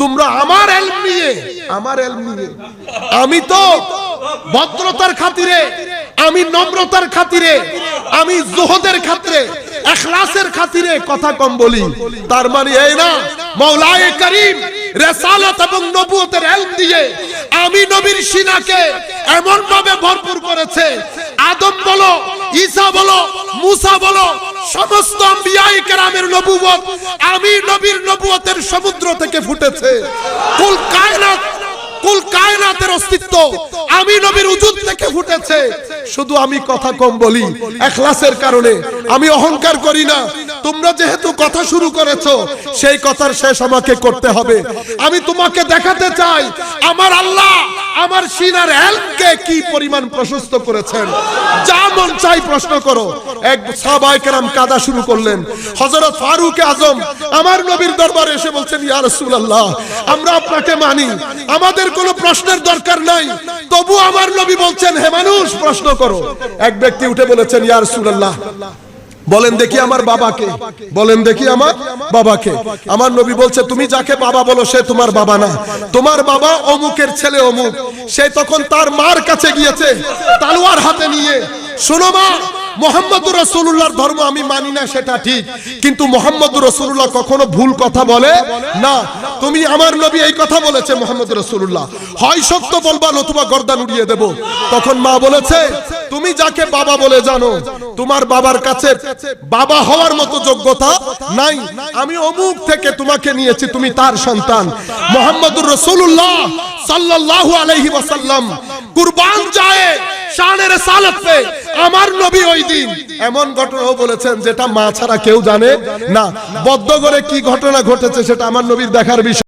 তোমরা আমার এলম নিয়ে, আমার এলম নিয়ে। আমি তো ভদ্রতার খাতিরে, আমি নম্রতার খাতিরে, আমি জোহদের খাতিরে, এখলাসের খাতিরে কথা কম বলি। তার মানে এই না, মৌলায়ে করিম রেসালত এবং নবুয়তের এলম দিয়ে আমি নবীর সিনাকে এমন ভাবে ভরপুর করেছে। আদম বলো, ঈসা বলো, মুসা বলো সমস্ত আম্বিয়াই কেরামের নবুয়ত আমি নবীর নবুয়তের সমুদ্র থেকে ফুটেছে। কুল কায়নাত, কুল কায়নাতের অস্তিত্ব। আমি নবীর উজুদ থেকে ফুটেছে। শুধু আমি কথা কম বলি, এখলাসের কারণে। আমি অহংকার করি না। তোমরা যেহেতু কথা শুরু করেছ, সেই কথার শেষ আমাকে করতে হবে। আমি তোমাকে দেখাতে চাই, আমার আল্লাহ, আমার সিনার এলকে কি পরিমাণ প্রশস্ত করেছেন? যা মন চাই প্রশ্ন করো। এক সাহাবায়ে কেরাম কাদা শুরু করলেন। হযরত ফারুক আজম আমার নবীর দরবারে এসে বলছেন, ইয়া রাসূলুল্লাহ, আমরা আপনাকে মানি। আমাদের কোনো প্রশ্নের দরকার নাই। তবু আমার নবী বলছেন, হে মানুষ, প্রশ্ন করো। এক ব্যক্তি উঠে বলেছেন ইয়ার সুরাল্লাহ বলেন, দেখি আমার বাবাকে। বলেন, দেখি আমার বাবাকে। আমার নবী বলছে, তুমি যাকে বাবা বলো, সে তোমার বাবা না। তোমার বাবা অমুকের ছেলে অমুক। সে তখন তার মার কাছে গিয়েছে, তালোয়ার হাতে নিয়ে। শোনো মা মোহাম্মদুর রসুল্লাহর ধর্ম আমি মানি না, সেটা ঠিক। কিন্তু মোহাম্মদুর রসুল্লাহ কখনো ভুল কথা বলে না। তুমি আমার নবী এই কথা বলেছে মোহাম্মদ রসুল্লাহ হয় সত্য বলবা, নতুবা গর্দান উড়িয়ে দেব। তখন মা বলেছে, তুমি যাকে বাবা বলে জানো, তোমার বাবার কাছে বাবা হওয়ার মতো যোগ্যতা নাই। আমি অমুক থেকে তোমাকে নিয়েছি, তুমি তার সন্তান। মোহাম্মদুর রসুল্লাহ সাল্লাল্লাহু আলাইহি ওয়াসাল্লাম কুরবান যায় শানের সালাত পে। আমার নবী ওই দিন এমন ঘটনাও বলেছেন যেটা মা ছাড়া কেউ জানে না। বদ্ধ করে কি ঘটনা ঘটেছে সেটা আমার নবীর দেখার বিষয়।